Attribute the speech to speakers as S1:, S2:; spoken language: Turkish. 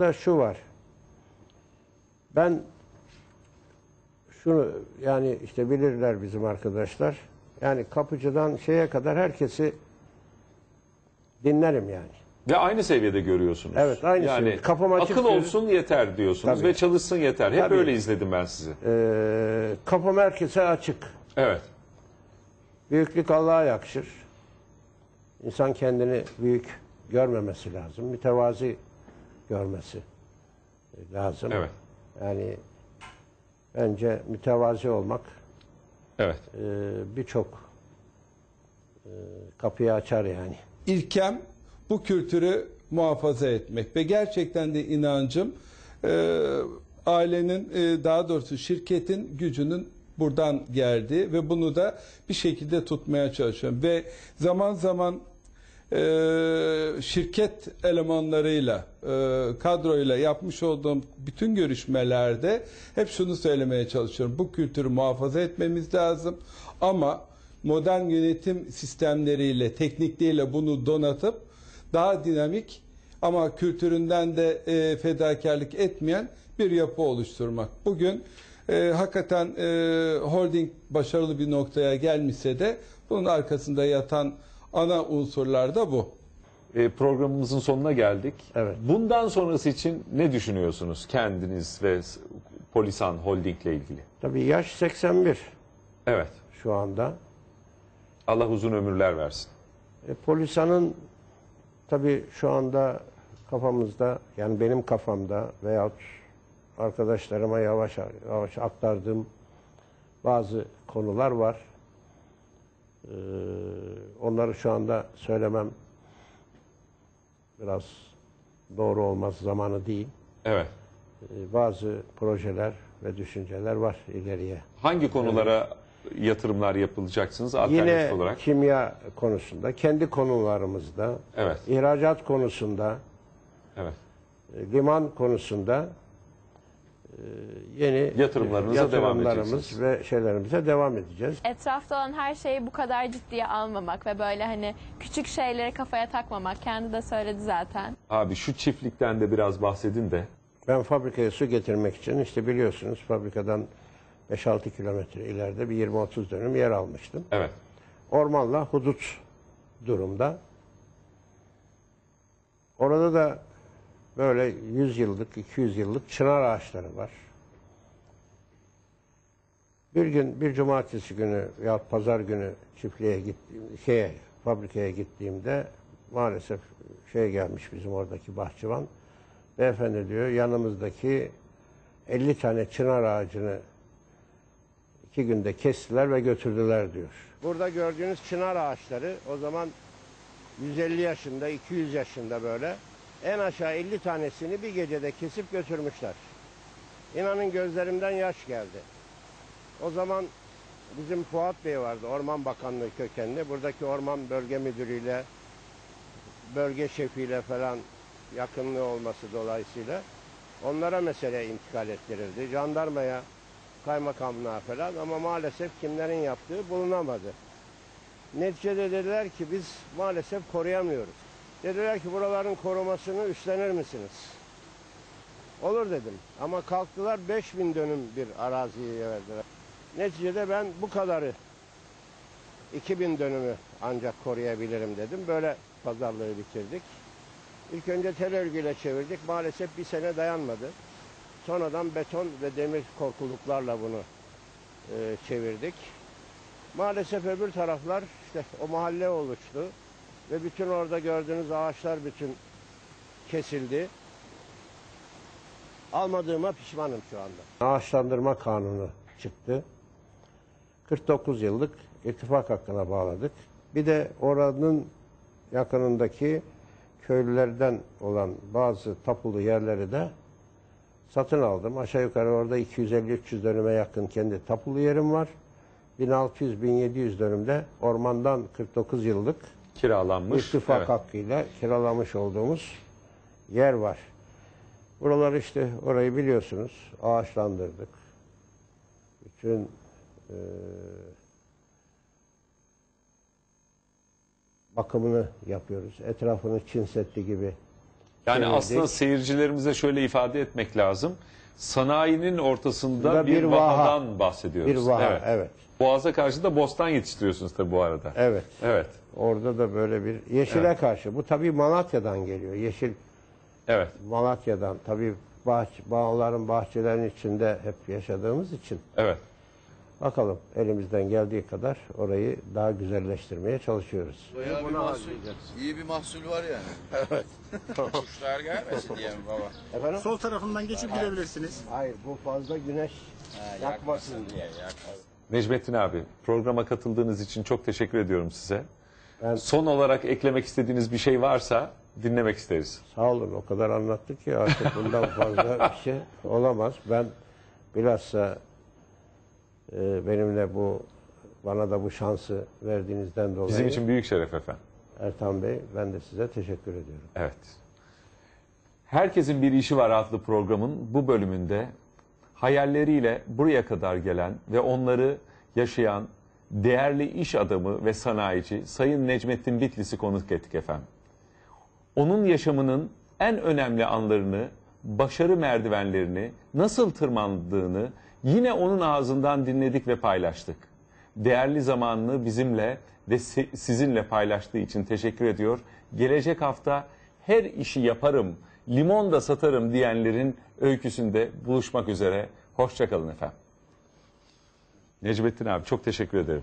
S1: Da şu var. Ben şunu yani işte bilirler bizim arkadaşlar. Yani kapıcıdan şeye kadar herkesi dinlerim yani.
S2: Ve aynı seviyede görüyorsunuz.
S1: Evet, aynı
S2: yani
S1: seviyede. Kapım açık
S2: Akıl
S1: gözü-
S2: olsun yeter diyorsunuz
S1: Tabii.
S2: ve çalışsın yeter. Hep
S1: Tabii.
S2: öyle izledim ben sizi.
S1: Ee, kapım herkese açık.
S2: Evet.
S1: Büyüklük Allah'a yakışır. İnsan kendini büyük görmemesi lazım. Mütevazi görmesi lazım.
S2: Evet.
S1: Yani bence mütevazi olmak
S2: Evet.
S1: e, birçok e, kapıyı açar yani.
S3: İlkem bu kültürü muhafaza etmek ve gerçekten de inancım e, ailenin e, daha doğrusu şirketin gücünün buradan geldi ve bunu da bir şekilde tutmaya çalışıyorum ve zaman zaman e, şirket elemanlarıyla e, kadroyla yapmış olduğum bütün görüşmelerde hep şunu söylemeye çalışıyorum. Bu kültürü muhafaza etmemiz lazım ama modern yönetim sistemleriyle, teknikleriyle bunu donatıp daha dinamik ama kültüründen de e, fedakarlık etmeyen bir yapı oluşturmak. Bugün e, hakikaten e, holding başarılı bir noktaya gelmişse de bunun arkasında yatan ana unsurlar da bu.
S2: E, programımızın sonuna geldik.
S1: Evet.
S2: Bundan sonrası için ne düşünüyorsunuz kendiniz ve Polisan Holding ile ilgili?
S1: Tabii yaş 81
S2: Evet.
S1: şu anda.
S2: Allah uzun ömürler versin.
S1: E, Polisan'ın tabii şu anda kafamızda yani benim kafamda veyahut arkadaşlarıma yavaş yavaş aktardığım bazı konular var. Ee, onları şu anda söylemem biraz doğru olmaz zamanı değil.
S2: Evet.
S1: Ee, bazı projeler ve düşünceler var ileriye.
S2: Hangi konulara yatırımlar yapılacaksınız alternatif
S1: Yine
S2: olarak?
S1: kimya konusunda, kendi konularımızda,
S2: Evet.
S1: ihracat konusunda,
S2: Evet.
S1: e, liman konusunda e, yeni
S2: Yatırımlarınıza devam
S1: yatırımlarımız
S2: edeceksiniz.
S1: ve şeylerimize devam edeceğiz.
S4: Etrafta olan her şeyi bu kadar ciddiye almamak ve böyle hani küçük şeyleri kafaya takmamak. Kendi de söyledi zaten.
S2: Abi şu çiftlikten de biraz bahsedin de.
S1: Ben fabrikaya su getirmek için işte biliyorsunuz fabrikadan 5-6 kilometre ileride bir 20-30 dönüm yer almıştım.
S2: Evet.
S1: Ormanla hudut durumda. Orada da böyle 100 yıllık, 200 yıllık çınar ağaçları var. Bir gün, bir cumartesi günü ya pazar günü çiftliğe gittiğim, şeye, fabrikaya gittiğimde maalesef şey gelmiş bizim oradaki bahçıvan. Beyefendi diyor yanımızdaki 50 tane çınar ağacını iki günde kestiler ve götürdüler diyor. Burada gördüğünüz çınar ağaçları o zaman 150 yaşında, 200 yaşında böyle en aşağı 50 tanesini bir gecede kesip götürmüşler. İnanın gözlerimden yaş geldi. O zaman bizim Fuat Bey vardı, Orman Bakanlığı kökenli. Buradaki Orman Bölge Müdürüyle, bölge şefiyle falan yakınlığı olması dolayısıyla onlara mesele intikal ettirildi. Jandarmaya, kaymakamlığa falan ama maalesef kimlerin yaptığı bulunamadı. Neticede dediler ki biz maalesef koruyamıyoruz. Dediler ki buraların korumasını üstlenir misiniz? Olur dedim. Ama kalktılar 5000 dönüm bir araziye verdiler. Neticede ben bu kadarı 2000 dönümü ancak koruyabilirim dedim. Böyle pazarlığı bitirdik. İlk önce tel örgüyle çevirdik. Maalesef bir sene dayanmadı. Sonradan beton ve demir korkuluklarla bunu e, çevirdik. Maalesef öbür taraflar işte o mahalle oluştu ve bütün orada gördüğünüz ağaçlar bütün kesildi. Almadığıma pişmanım şu anda. Ağaçlandırma kanunu çıktı. 49 yıllık irtifak hakkına bağladık. Bir de oranın yakınındaki köylülerden olan bazı tapulu yerleri de satın aldım. Aşağı yukarı orada 250-300 dönüme yakın kendi tapulu yerim var. 1600-1700 dönümde ormandan 49 yıllık
S2: Kiralanmış.
S1: irtifak
S2: Evet.
S1: hakkıyla kiralamış olduğumuz yer var. Buraları işte orayı biliyorsunuz ağaçlandırdık. Bütün e, bakımını yapıyoruz. Etrafını Çin Seddi gibi
S2: Yani
S1: çevirdik.
S2: aslında seyircilerimize şöyle ifade etmek lazım. Sanayinin ortasında bir,
S1: bir vaha.
S2: vahadan bahsediyoruz.
S1: bir vaha
S2: Evet.
S1: evet.
S2: Boğaz'a karşı da bostan yetiştiriyorsunuz tabii bu arada.
S1: Evet.
S2: Evet.
S1: Orada da böyle bir yeşile karşı. Bu tabii Malatya'dan geliyor. Yeşil
S2: Evet.
S1: Malatya'dan tabii bahç, bağların, bahçelerin içinde hep yaşadığımız için
S2: Evet.
S1: Bakalım elimizden geldiği kadar orayı daha güzelleştirmeye çalışıyoruz.
S5: Bayağı bir mahsul, iyi bir mahsul var yani.
S6: Kuşlar gelmesin diye mi baba?
S1: Efendim?
S7: Sol tarafından geçip girebilirsiniz.
S1: Hayır bu fazla güneş yakmasın diye.
S2: Necmettin abi programa katıldığınız için çok teşekkür ediyorum size.
S1: Ben-
S2: Son olarak eklemek istediğiniz bir şey varsa dinlemek isteriz.
S1: Sağ olun o kadar anlattık ki artık bundan fazla bir şey olamaz. Ben bilhassa e, benimle bu bana da bu şansı verdiğinizden dolayı
S2: Bizim için büyük şeref efendim.
S1: Ertan Bey ben de size teşekkür ediyorum.
S2: Evet. Herkesin Bir İşi Var adlı programın bu bölümünde hayalleriyle buraya kadar gelen ve onları yaşayan değerli iş adamı ve sanayici Sayın Necmettin Bitlis'i konuk ettik efendim. Onun yaşamının en önemli anlarını, başarı merdivenlerini nasıl tırmandığını yine onun ağzından dinledik ve paylaştık. Değerli zamanını bizimle ve si- sizinle paylaştığı için teşekkür ediyor. Gelecek hafta her işi yaparım, limon da satarım diyenlerin öyküsünde buluşmak üzere. Hoşçakalın efendim. Necmettin abi çok teşekkür ederim.